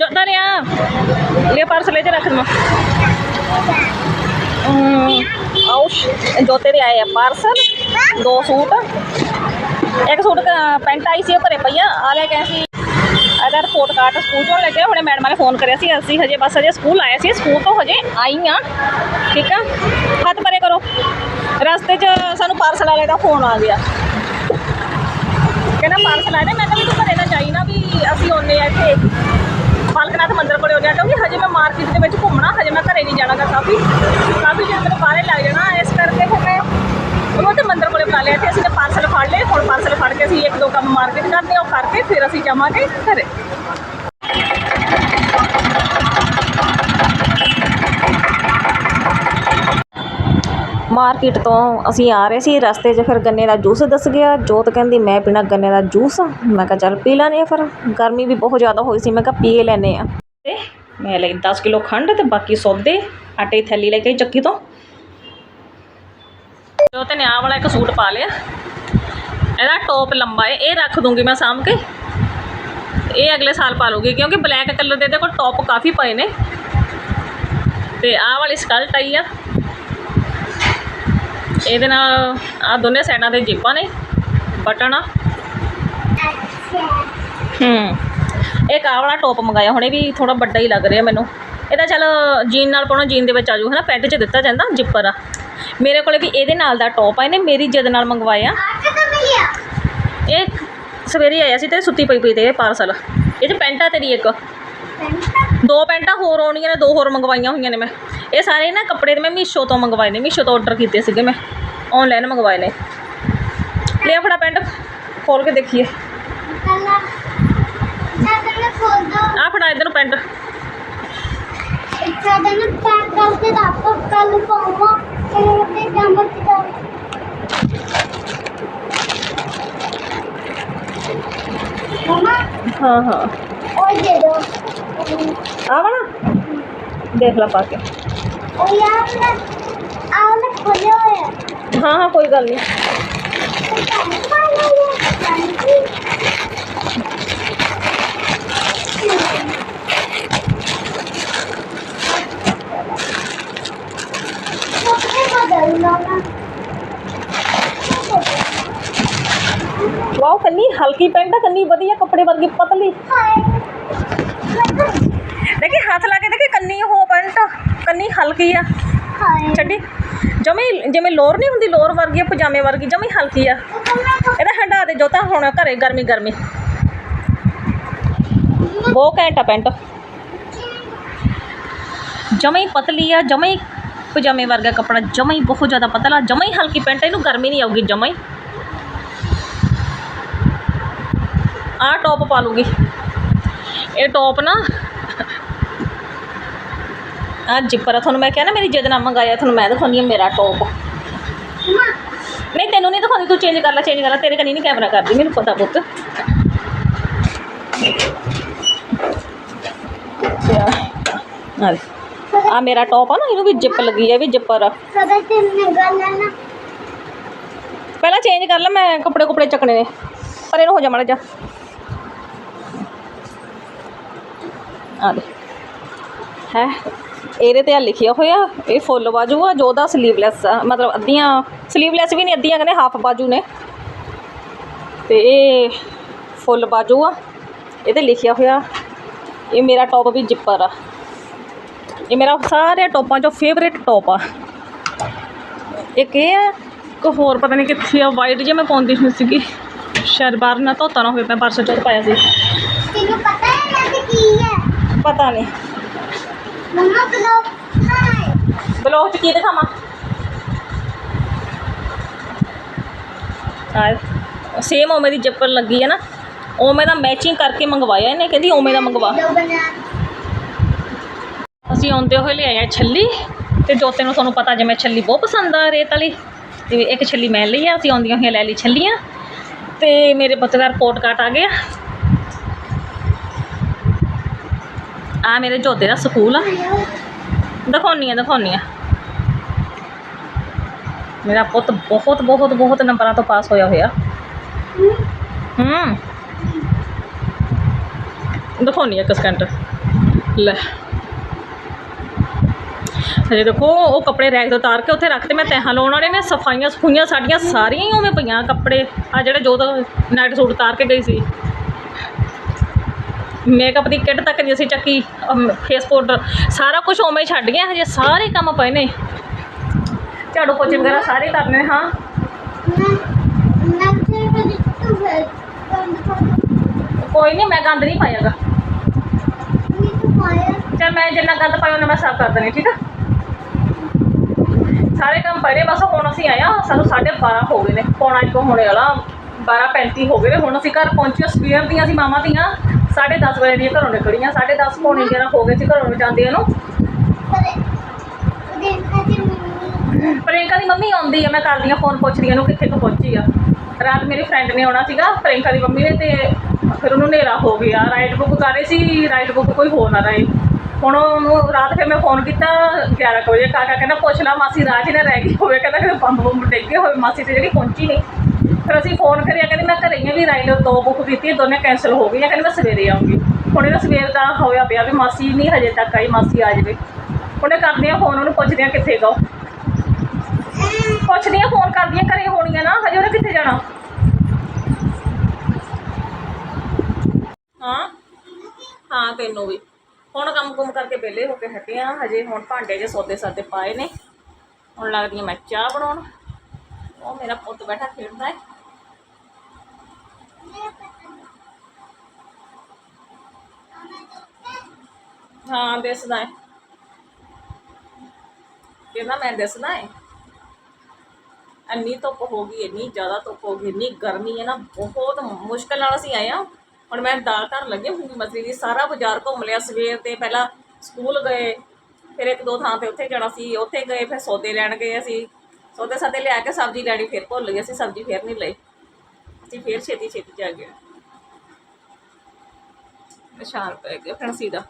ਜੋ ਦਰਿਆ ਲੈ ਪਾਰਸਲ ਚ ਰੱਖ ਦਮਾ। ਆਉਸ਼ ਜੋਤੇ ਦੇ ਆਏ ਆ ਪਾਰਸਲ ਦੋ ਸੂਟ। ਇੱਕ ਸੂਟ ਪੈਂਟ ਆਈ ਸੀ, ਉਹ ਘਰੇ ਪਈਆ ਆ। ਲੈ ਗਏ ਸੀ। ਇਹਦਾ ਰਿਪੋਰਟ ਕਾਰਡ ਸਕੂਲ ਤੋਂ ਲੈ ਕੇ ਹੁਣੇ ਮੈਡਮਾਂ ਨੇ ਫੋਨ ਕਰਿਆ ਸੀ, ਅਸੀਂ ਹਜੇ ਬਸ ਹਜੇ ਸਕੂਲ ਆਏ ਸੀ, ਸਕੂਲ ਤੋਂ ਹਜੇ ਆਈ ਆ। ਠੀਕ ਆ? ਹੱਥ ਪਰੇ ਕਰੋ। ਰਸਤੇ 'ਚ ਸਾਨੂੰ ਪਾਰਸਲ ਵਾਲੇ ਦਾ ਫੋਨ ਆ ਗਿਆ। ਕਹਿੰਦਾ ਪਾਰਸਲ ਆਇਆ ਮੈਂ ਕਿਹਾ ਵੀ ਤੂੰ ਘਰੇ ਨਾ ਜਾਈ ਨਾ ਵੀ ਅਸੀਂ ਆਉਂਦੇ ਆ ਇੱਥੇ। ਬਾਲਕਨਾਥ ਮੰਦਿਰ ਕੋਲੇ ਹੋ ਗਿਆ, ਕਿਉਂਕਿ ਹਜੇ ਮੈਂ ਮਾਰਕੀਟ ਦੇ ਵਿੱਚ ਘੁੰਮਣਾ, ਹਜੇ ਮੈਂ ਘਰੇ ਨਹੀਂ ਜਾਣਾਗਾ ਕਾਫੀ। ਕਾਫੀ ਚਿਰ ਮੈਨੂੰ ਬਾਹਰੇ ਲੱਗ ਜਾਣਾ, ਇਸ ਕਰਕੇ ਫਿਰ ਮੈਂ ਉਹਨੂੰ ਤੇ ਮੰਦਿਰ ਕੋਲੇ ਬੁਲਾ ਲਿਆ ਤੇ ਅਸੀਂ ਨੇ ਪਾਰਸਲ ਫੜ ਲਏ, ਹੁਣ ਪਾਰਸਲ ਫੜ ਕੇ ਅਸੀਂ ਇੱਕ ਦੋ ਕੰਮ ਮਾਰਕੀਟ ਕਰਦੇ ਆ ਉਹ ਕਰਕੇ ਫਿਰ ਅਸੀਂ ਜਾਵਾਂਗੇ ਘਰੇ। ਮਾਰਕੀਟ ਤੋਂ ਅਸੀਂ ਆ ਰਹੇ ਸੀ, ਰਸਤੇ 'ਚ ਫਿਰ ਗੰਨੇ ਦਾ ਜੂਸ ਦੱਸ ਗਿਆ। ਜੋਤ ਕਹਿੰਦੀ, ਮੈਂ ਪੀਣਾ ਗੰਨੇ ਦਾ ਜੂਸ। ਮੈਂ ਕਿਹਾ, ਚੱਲ ਪੀ ਲੈਂਦੇ ਆ ਫਿਰ। ਗਰਮੀ ਵੀ ਬਹੁਤ ਜ਼ਿਆਦਾ ਹੋਈ ਸੀ, ਮੈਂ ਕਿਹਾ, ਪੀ ਲੈਂਦੇ ਹਾਂ। ਤੇ ਮੈਂ ਲਈ 10 ਕਿਲੋ ਖੰਡ ਤੇ ਬਾਕੀ ਸੌਦੇ, ਆਟੇ ਦੀ ਥੈਲੀ ਲੈ ਕੇ ਆਈ ਚੱਕੀ ਤੋਂ। ਜੋਤ ਨੇ ਆਹ ਵਾਲਾ ਇੱਕ ਸੂਟ ਪਾ ਲਿਆ। ਇਹਦਾ ਟੋਪ ਲੰਬਾ ਹੈ ਇਹ ਰੱਖ ਦੂੰਗੀ ਮੈਂ ਸਾਂਭ ਕੇ। ਇਹ ਅਗਲੇ ਸਾਲ ਪਾ ਲੂਗੀ ਕਿਉਂਕਿ ਬਲੈਕ ਕਲਰ ਦੇ ਇਹਦੇ ਕੋਲ ਟੌਪ ਕਾਫੀ ਪਏ ਨੇ। ਤੇ ਆਹ ਵਾਲੀ ਸਕਲਟ ਆਈ ਆ। ਇਹਦੇ ਨਾਲ ਆ ਦੋਨੇ ਸਾਈਡਾਂ ਤੇ ਜੇਬਾਂ ਨੇ ਬਟਨ। ਆ ਹੂੰ। ਇੱਕ ਆਹ ਵਾਲਾ ਟੌਪ ਮੰਗਾਇਆ ਹੁਣੇ ਵੀ ਥੋੜਾ ਵੱਡਾ ਹੀ ਲੱਗ ਰਿਹਾ ਮੈਨੂੰ। ਇਹਦਾ ਚੱਲ ਜੀਨ ਨਾਲ ਪਾਉਣਾ ਜੀਨ ਦੇ ਵਿੱਚ ਆ ਜੂ ਹਨਾ? ਪੈਂਟ 'ਚ ਦਿੱਤਾ ਜਾਂਦਾ ਜਿੱਪਰ ਆ। ਮੇਰੇ ਕੋਲੇ ਵੀ ਇਹਦੇ ਨਾਲ ਦਾ ਟੌਪ ਆ ਇਹਨੇ ਮੇਰੀ ਜਿੱਦ ਨਾਲ ਮੰਗਵਾਇਆ। ਇਹ ਸਵੇਰੇ ਆਇਆ ਸੀ ਤੇ ਸੁੱਤੀ ਪਈ ਪਈ ਤੇ ਇਹ ਪਾਰਸਲ। ਇਹ 'ਚ ਪੈਂਟ ਆ ਤੇਰੀ ਇੱਕ। ਦੋ ਪੈਂਟਾਂ ਹੋਰ ਆਉਣੀਆਂ ਨੇ ਦੋ ਹੋਰ ਮੰਗਵਾਈਆਂ ਹੋਈਆਂ ਨੇ ਮੈਂ। ਇਹ ਸਾਰੇ ਨਾ ਕੱਪੜੇ ਤੇ ਮੈਂ ਮੀਸ਼ੋ ਤੋਂ ਮੰਗਵਾਏ ਨੇ ਮੀਸ਼ੋ ਤੋਂ ਆਰਡਰ ਕੀਤੇ ਸੀਗੇ ਮੈਂ। ਆਨਲਾਈਨ ਮੰਗਵਾਏ ਨੇ। ਲੈ ਫੜਾ ਪੈਂਟ ਖੋਲ ਕੇ ਦੇਖੀਏ। ਆ ਫੜਾ ਇਧਰ ਨੂੰ ਪੈਂਟ। ਹਾਂ ਹਾਂ। ਆ ਵਾਲਾ? ਦੇਖ ਲੈ ਪਾ ਕੇ। ਹਾਂ ਹਾਂ ਕੋਈ ਗੱਲ ਨਹੀਂ ਵਾਓ ਕੰਨੀ ਹਲਕੀ ਪੈਂਟ ਆ ਕੰਨੀ ਵਧੀਆ ਕੱਪੜੇ ਵਰਗੀ ਪਤਲੀ ਦੇਖੀ ਹੱਥ ਲਾ ਕੇ ਦੇਖੀ ਕੰਨੀ ਉਹ ਪੈਂਟ ਕੰਨੀ ਹਲਕੀ ਆ? ਛੱਡੀ। ਜਮੇ ਜਿਵੇਂ ਲੋਰ ਨਹੀਂ ਹੁੰਦੀ ਲੋਰ ਵਰਗੀ ਆ ਪਜਾਮੇ ਵਰਗੀ ਜਮੇ ਹਲਕੀ ਆ। ਇਹਦਾ ਹੰਡਾ ਦੇ ਜੋ ਤਾਂ ਹੁਣ ਘਰੇ ਗਰਮੀ ਗਰਮੀ। ਬਹੁਤ ਘੈਂਟ ਆ ਪੈਂਟ। ਜਮੇ ਪਤਲੀ ਆ ਜਮੇ ਪਜਾਮੇ ਵਰਗਾ ਕੱਪੜਾ ਜਮੇ ਹੀ ਬਹੁਤ ਜ਼ਿਆਦਾ ਪਤਲਾ ਜਮੇ ਹੀ ਹਲਕੀ ਪੈਂਟ ਆ, ਇਹਨੂੰ ਗਰਮੀ ਨਹੀਂ ਆਊਗੀ ਜਮੇ। ਹੀ ਆਹ ਟੌਪ ਪਾ ਲੂਗੀ। ਇਹ ਟੌਪ ਨਾ ਆ ਜਿੱਪਰ ਆ, ਤੁਹਾਨੂੰ ਮੈਂ ਕਿਹਾ ਨਾ ਮੇਰੀ ਜਿੱਦ ਨਾਲ ਮੰਗਾਇਆ ਤੁਹਾਨੂੰ ਮੈਂ ਦਿਖਾਉਂਦੀ ਹਾਂ ਮੇਰਾ ਟੌਪ ਨਹੀਂ ਤੈਨੂੰ ਨਹੀਂ ਦਿਖਾਉਂਦੀ ਤੂੰ ਚੇਂਜ ਕਰ ਲੈ ਚੇਂਜ ਕਰ ਲੈ ਤੇਰੇ ਕਨੀ ਨਹੀਂ ਕੈਮਰਾ ਕਰਦੀ ਮੈਨੂੰ ਪਤਾ ਪੁੱਤ। ਆ। ਆ ਮੇਰਾ ਟੌਪ ਆ ਨਾ ਇਹਨੂੰ ਵੀ ਜਿੱਪ ਲੱਗੀ ਆ ਵੀ ਜਿੱਪਰ ਆ। ਪਹਿਲਾਂ ਚੇਂਜ ਕਰ ਲੈ ਮੈਂ ਕੱਪੜੇ ਕੁਪੜੇ ਚੱਕਣੇ ਨੇ ਪਰ ਇਹਨੂੰ ਹੋ ਜਾ ਮਾੜਾ ਜਾ ਆ ਦੇ ਹੈ? ਇਹਦੇ ਤੇ ਆ ਲਿਖਿਆ ਹੋਇਆ ਇਹ ਫੁੱਲ ਬਾਜੂ ਆ ਜੋ ਦਾ ਸਲੀਵਲੈਸ ਆ ਮਤਲਬ ਅੱਧੀਆਂ ਸਲੀਵਲੈਸ ਵੀ ਨਹੀਂ ਅੱਧੀਆਂ ਕਹਿੰਦੇ ਹਾਫ ਬਾਜੂ ਨੇ। ਤੇ ਇਹ ਫੁੱਲ ਬਾਜੂ ਆ ਇਹਦੇ ਲਿਖਿਆ ਹੋਇਆ ਇਹ ਮੇਰਾ ਟੌਪ ਵੀ ਜਿੱਪਰ ਆ। ਇਹ ਮੇਰਾ ਸਾਰੇ ਟੌਪਾਂ ਚੋਂ ਫੇਵਰੇਟ ਟੌਪ ਆ। ਇੱਕ ਇਹ ਆ ਇੱਕ ਹੋਰ ਪਤਾ ਨਹੀਂ ਕਿੱਥੇ ਆ ਵਾਈਟ ਜਿਹਾ ਮੈਂ ਪਾਉਂਦੀ ਹੁੰਦੀ ਸੀਗੀ। ਸ਼ਾਇਦ ਬਾਹਰ ਨਾ ਧੋਤਾ ਨਾ ਹੋਵੇ ਮੈਂ ਪਰਸੋਂ ਚੌਥ ਪਾਇਆ ਸੀ। ਤੈਨੂੰ ਪਤਾ ਹੈ ਨਾ ਕਿ ਕੀ ਹੈ? ਪਤਾ ਨਹੀਂ। ਮੰਮਾ ਬਲੋ ਹਾਏ ਬਲੌਗ 'ਚ ਕੀ ਦਿਖਾਵਾਂ? ਆ ਸੇਮ ਉਵੇਂ ਦੀ ਚੱਪਲ ਲੱਗੀ ਹੈ ਨਾ। ਉਵੇਂ ਦਾ ਮੈਚਿੰਗ ਕਰਕੇ ਮੰਗਵਾਇਆ ਇਹਨੇ, ਕਹਿੰਦੀ ਉਵੇਂ ਦਾ ਮੰਗਵਾ। ਅਸੀਂ ਆਉਂਦੇ ਹੋਏ ਲਿਆਏ ਆ ਛੱਲੀ, ਤੇ ਜੋਤੇ ਨੂੰ ਤੁਹਾਨੂੰ ਪਤਾ ਜਿਵੇਂ ਛੱਲੀ ਬਹੁਤ ਪਸੰਦ ਆ ਰੇਤ ਵਾਲੀ। ਤੇ ਇੱਕ ਛੱਲੀ ਮੈਂ ਲਈ ਆ, ਅਸੀਂ ਆਉਂਦੀਆਂ ਹੋਈਆਂ ਲੈ ਲਈ ਛੱਲੀਆਂ। ਤੇ ਮੇਰੇ ਬੱਚੇ ਦਾ ਰਿਪੋਰਟ ਕਾਰਡ ਆ ਗਿਆ। ਆ ਮੇਰੇ ਜੋਤੇ ਦਾ ਸਕੂਲ ਆ। ਦਿਖਾਉਣੀ ਆ ਦਿਖਾਉਣੀ ਆ। ਮੇਰਾ ਪੁੱਤ ਬਹੁਤ ਬਹੁਤ ਬਹੁਤ ਨੰਬਰਾਂ ਤੋਂ ਪਾਸ ਹੋਇਆ ਹੋਇਆ। ਹੂੰ। ਦਿਖਾਉਣੀ ਆ ਇੱਕ ਸਕਿੰਟ ਲੈ। ਹਜੇ ਦੇਖੋ, ਉਹ ਕੱਪੜੇ ਰੈਕ ਤੋਂ ਉਤਾਰ ਕੇ ਉੱਥੇ ਰੱਖਤੇ ਮੈਂ ਤੈਹਾਂ ਲਾਉਣ ਵਾਲੇ ਨੇ, ਸਫਾਈਆਂ, ਸਫੂਈਆਂ ਸਾਡੀਆਂ ਸਾਰੀਆਂ ਹੀ ਉਵੇਂ ਪਈਆਂ ਕੱਪੜੇ। ਆ ਜਿਹੜੇ ਜੋ ਤਾਂ ਨਾਈਟ ਸੂਟ ਉਤਾਰ ਕੇ ਗਈ ਸੀ। ਮੇਕਅਪ ਦੀ ਕਿੱਟ ਤੱਕ ਨਹੀਂ ਅਸੀਂ ਚੱਕੀ ਫੇਸ ਪਾਊਡਰ ਸਾਰਾ ਕੁਝ ਉਵੇਂ ਹੀ ਛੱਡ ਗਏ ਹਜੇ, ਸਾਰੇ ਕੰਮ ਪਏ ਨੇ। ਝਾੜੂ ਪੋਚੇ ਵਗੈਰਾ ਸਾਰੇ ਕਰਨੇ, ਹਾਂ। ਕੋਈ ਨਹੀਂ ਮੈਂ ਗੰਦ ਨਹੀਂ ਪਾਇਆਗਾ। ਚਲ ਮੈਂ ਜਿੰਨਾ ਗੰਦ ਪਾਇਆ ਉਹਨਾਂ ਮੈਂ ਸਾਫ਼ ਕਰ ਦਿੰਦੀ, ਠੀਕ ਆ? ਸਾਰੇ ਕੰਮ ਪਏ ਨੇ, ਬਸ ਹੁਣ ਅਸੀਂ ਆਇਆ ਸਾਨੂੰ 12:30 ਹੋ ਗਏ ਨੇ। ਪੌਣਾ 1 ਹੋਣੇ ਵਾਲਾ 12:35 ਹੋ ਗਏ ਨੇ, ਹੁਣ ਅਸੀਂ ਘਰ ਪਹੁੰਚੇ ਸਪੀਅਰ ਦੀਆਂ ਸੀ ਮਾਮਾ ਦੀਆਂ ਸਾਢੇ 10:30 ਵਜੇ ਦੀਆਂ ਘਰੋਂ ਨਿਕਲੀਆਂ 10:30 ਪੌਣੇ 11 ਹੋ ਗਏ ਸੀ ਘਰੋਂ ਜਾਂਦੀਆਂ ਨੂੰ। ਪ੍ਰਿੰਕਾ ਦੀ ਮੰਮੀ ਆਉਂਦੀ ਆ, ਮੈਂ ਕਰਦੀ ਆ ਫੋਨ ਪੁੱਛਦੀ ਆ ਨੂੰ ਕਿੱਥੇ ਕੁ ਪਹੁੰਚੀ ਆ। ਰਾਤ ਮੇਰੇ ਫਰੈਂਡ ਨੇ ਆਉਣਾ ਸੀਗਾ ਪ੍ਰਿੰਕਾ ਦੀ ਮੰਮੀ ਨੇ ਤੇ ਫਿਰ ਉਹਨੂੰ ਹਨੇਰਾ ਹੋ ਗਿਆ। ਰਾਈਡ ਬੁੱਕ ਕਰ ਰਹੀ ਸੀ ਰਾਈਡ ਬੁੱਕ ਕੋਈ ਹੋਰ ਨਾ ਰਹੀ। ਹੁਣ ਉਹਨੂੰ ਰਾਤ ਫਿਰ ਮੈਂ ਫੋਨ ਕੀਤਾ 11 ਵਜੇ, ਕਾਕਾ ਕਹਿੰਦਾ, ਪੁੱਛ ਲੈ ਮਾਸੀ, ਰਾਹ 'ਚ ਨਾ ਰਹਿ ਗਈ ਹੋਵੇ। ਕਹਿੰਦਾ, ਫਿਰ ਬੰਬ ਬੰਬ ਡਿੱਗੇ ਹੋਵੇ ਮਾਸੀ ਤੇ ਜਿਹੜੀ ਪਹੁੰਚੀ ਨਹੀਂ ਫਿਰ ਅਸੀਂ ਫੋਨ ਕਰਿਆ, ਕਹਿੰਦੀ ਮੈਂ ਘਰੇ ਹੀ ਆ ਵੀ ਰਾਈਡ ਦੋ ਬੁੱਕ ਕੀਤੀ, ਦੋਨੇ ਕੈਂਸਲ ਹੋ ਗਈਆਂ, ਕਹਿੰਦੀ ਮੈਂ ਸਵੇਰੇ ਆਉਂਗੀ। ਹੁਣ ਇਹਦਾ ਸਵੇਰ ਦਾ ਹੋਇਆ ਪਿਆ ਵੀ ਮਾਸੀ ਨਹੀਂ ਹਜੇ ਤੱਕ ਆਈ, ਮਾਸੀ ਆ ਜਾਵੇ। ਉਹਨੇ ਕਰਦੇ ਆ ਫੋਨ ਉਹਨੂੰ ਪੁੱਛਦੇ ਆ ਕਿੱਥੇ ਗਓ ਪੁੱਛਦੀ ਆ ਫੋਨ ਕਰਦੀਆਂ ਘਰੇ ਹੋਣੀਆਂ ਨਾ, ਹਜੇ ਉਹਨੇ ਕਿੱਥੇ ਜਾਣਾ? ਹਾਂ? ਹਾਂ, ਤੈਨੂੰ ਵੀ। ਹੁਣ ਕੰਮ ਕੁਮ ਕਰਕੇ ਵਿਹਲੇ ਹੋ ਕੇ ਹਟੇ ਆ, ਹਜੇ ਹੁਣ ਭਾਂਡੇ ਜੇ ਸੌਦੇ ਸਾਦੇ ਪਾਏ ਨੇ। ਹੁਣ ਲੱਗਦੀ ਮੈਂ ਚਾਹ ਬਣਾਉਣ। ਉਹ ਮੇਰਾ ਪੁੱਤ ਬੈਠਾ ਖੇਡਦਾ ਹੈ ਹਾਂ, ਦਿਸਦਾ ਹੈ। ਕਹਿੰਦਾ ਮੈਂ ਦਿਸਦਾ ਹੈ। ਇੰਨੀ ਧੁੱਪ ਹੋ ਗਈ, ਇੰਨੀ ਜ਼ਿਆਦਾ ਧੁੱਪ ਹੋ ਗਈ, ਇੰਨੀ ਗਰਮੀ ਹੈ ਨਾ, ਬਹੁਤ ਮੁਸ਼ਕਲ ਨਾਲ ਅਸੀਂ ਆਏ ਹਾਂ। ਹੁਣ ਮੈਂ ਦਾਲ ਘਰ ਲੱਗੇ ਹੁੰਦੀ ਮਸਰੀ ਦੀ, ਸਾਰਾ ਬਾਜ਼ਾਰ ਘੁੰਮ ਲਿਆ, ਸਵੇਰ ਤੇ ਪਹਿਲਾਂ ਸਕੂਲ ਗਏ, ਫਿਰ ਇੱਕ ਦੋ ਥਾਂ ਤੇ ਉੱਥੇ ਜਾਣਾ ਸੀ, ਉੱਥੇ ਗਏ, ਫਿਰ ਸੌਦੇ ਲੈਣ ਗਏ ਅਸੀਂ। ਸੌਦੇ ਸਾਦੇ ਲਿਆ ਕੇ ਸਬਜ਼ੀ ਲੈਣੀ, ਫਿਰ ਭੁੱਲ ਗਏ ਅਸੀਂ, ਸਬਜ਼ੀ ਫਿਰ ਨਹੀਂ ਲਈ। ਅਸੀਂ ਫਿਰ ਛੇਤੀ ਛੇਤੀ ਜਾ ਗਏ ਨਿਸ਼ਾਨ ਪੈ ਗਿਆ ਫੈਂਸੀ ਦਾ।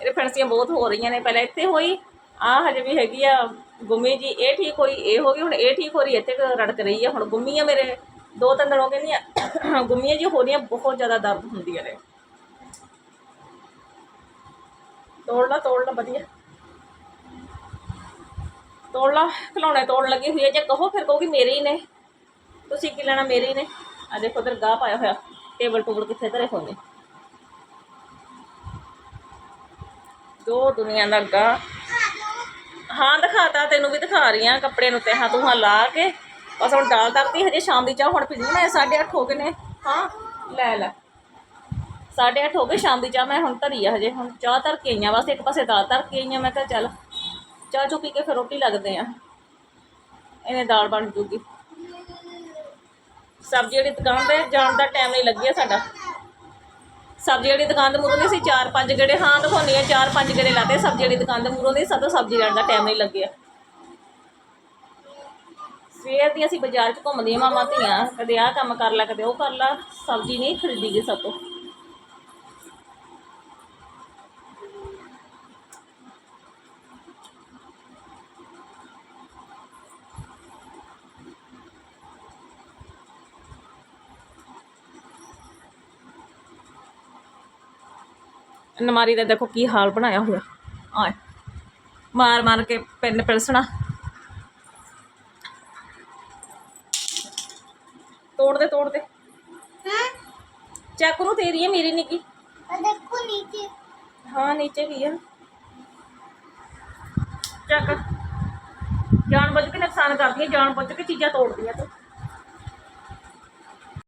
ਇਹਦੇ ਫੈਂਸੀਆਂ ਬਹੁਤ ਹੋ ਰਹੀਆਂ ਨੇ, ਪਹਿਲਾਂ ਇੱਥੇ ਹੋਈ ਆ ਹਜੇ ਵੀ ਹੈਗੀ ਆ, ਗੁੰਮੀ ਜੀ, ਇਹ ਠੀਕ ਹੋਈ, ਇਹ ਹੋ ਗਈ, ਹੁਣ ਇਹ ਠੀਕ ਹੋ ਰਹੀ, ਇੱਥੇ ਰੜਕ ਰਹੀ ਆ, ਹੁਣ ਗੁੰਮੀਆਂ ਮੇਰੇ, ਦੋ ਤਿੰਨ ਦਿਨ ਹੋ ਗਏ ਨਹੀਂ ਗੁੰਮੀਆਂ ਜੀ ਹੋ ਰਹੀਆਂ, ਬਹੁਤ ਜ਼ਿਆਦਾ ਦਰਦ ਹੁੰਦੀਆਂ ਨੇ। ਤੋੜ ਲਾ ਤੋੜ ਲਾ ਵਧੀਆ। ਤੋੜ ਲਾ ਖਿਲੌਣੇ ਤੋੜ ਲੱਗੀ ਹੋਈ ਹੈ ਜੇ ਕਹੋ ਫਿਰ ਕਹੋਗੇ ਮੇਰੇ ਹੀ ਨੇ, ਤੁਸੀਂ ਕੀ ਲੈਣਾ, ਮੇਰੇ ਹੀ ਨੇ। ਆ ਦੇਖੋ ਉਧਰ ਗਾਹ ਪਾਇਆ ਹੋਇਆ, ਟੇਬਲ ਟੂਬਲ ਕਿੱਥੇ ਧਰੇ ਹੋਏ ਨੇ ਦੋ ਦੁਨੀਆ ਦਾ ਗਾਹ। ਹਾਂ, ਦਿਖਾਤਾ, ਤੈਨੂੰ ਵੀ ਦਿਖਾ ਰਹੀ ਆ ਕੱਪੜੇ ਨੂੰ ਤਹਾਂ ਤੂੰ ਲਾ ਕੇ। ਬਸ ਹੁਣ ਦਾਲ ਧਰਤੀ ਹਜੇ ਸ਼ਾਮ ਦੀ ਚਾਹ ਹੁਣ ਪੀਣੀ ਮੈਂ 8:30 ਹੋ ਗਏ ਨੇ। ਹਾਂ, ਲੈ ਲੈ। 8:30 ਹੋ ਗਏ, ਸ਼ਾਮ ਦੀ ਚਾਹ ਮੈਂ ਹੁਣ ਧਰੀ ਆ ਹਜੇ। ਹੁਣ ਚਾਹ ਧਰ ਕੇ ਆਈਆਂ ਬਸ ਇੱਕ ਪਾਸੇ ਦਾਲ ਧਰ ਕੇ ਆਈਆਂ ਮੈਂ ਕਿਹਾ ਚੱਲ, ਚਾਹ ਚੁ ਪੀ ਕੇ ਫਿਰ ਰੋਟੀ ਲੱਗਦੇ ਆ। ਇਹਨੇ ਦਾਲ ਬਣ ਜੂਗੀ। ਸਬਜ਼ੀ ਵਾਲੀ ਦੁਕਾਨ ਤੇ ਜਾਣ ਦਾ ਟਾਈਮ ਨਹੀਂ ਲੱਗਿਆ ਸਾਡਾ। ਸਬਜ਼ੀ ਵਾਲੀ ਦੁਕਾਨ ਦੇ ਮੂਹਰੋਂ ਦੀ ਅਸੀਂ ਚਾਰ ਪੰਜ ਗੇੜੇ ਹਾਂ ਦਿਖਾਉਂਦੇ ਆ ਚਾਰ ਪੰਜ ਗੇੜੇ ਲਾਤੇ ਸਬਜ਼ੀ ਵਾਲੀ ਦੁਕਾਨ ਦੇ ਮੂਹਰੋਂ ਦੀ ਸਾਡਾ ਸਬਜ਼ੀ ਲੈਣ ਦਾ ਟਾਈਮ ਨਹੀਂ ਲੱਗਿਆ। ਸਵੇਰ ਦੀ ਅਸੀਂ ਬਾਜ਼ਾਰ 'ਚ ਘੁੰਮਦੀਆਂ ਮਾਮਾ ਧੀਆਂ, ਕਦੇ ਆਹ ਕੰਮ ਕਰ ਲੈ, ਕਦੇ ਉਹ ਕਰ ਲੈ, ਸਬਜ਼ੀ ਨਹੀਂ ਖਰੀਦੀ ਗਈ ਸਾਤੋਂ ਨਮਾਰੀ ਦਾ ਦੇਖੋ ਕੀ ਹਾਲ ਬਣਾਇਆ ਹੋਇਆ ਆਏ ਮਾਰ ਮਾਰ ਕੇ ਪਿੰਨ ਪਿਲਸਣਾ ਤੋੜ ਦੇ ਤੋੜ ਦੇ हाँ ਚੱਕ ਨੂੰ ਤੇਰੀ ਹੈ ਮੇਰੀ ਨਹੀਂ ਕੀ और देखो नीचे ਹਾਂ ਨੀਚੇ ਵੀ ਆ ਚੱਕ ਜਾਣ ਬੁੱਝ ਕੇ ਨੁਕਸਾਨ ਕਰਦੀ ਹੈ ਜਾਣ ਬੁੱਝ ਕੇ ਚੀਜ਼ਾਂ ਤੋੜਦੀ ਹੈ ਤੂੰ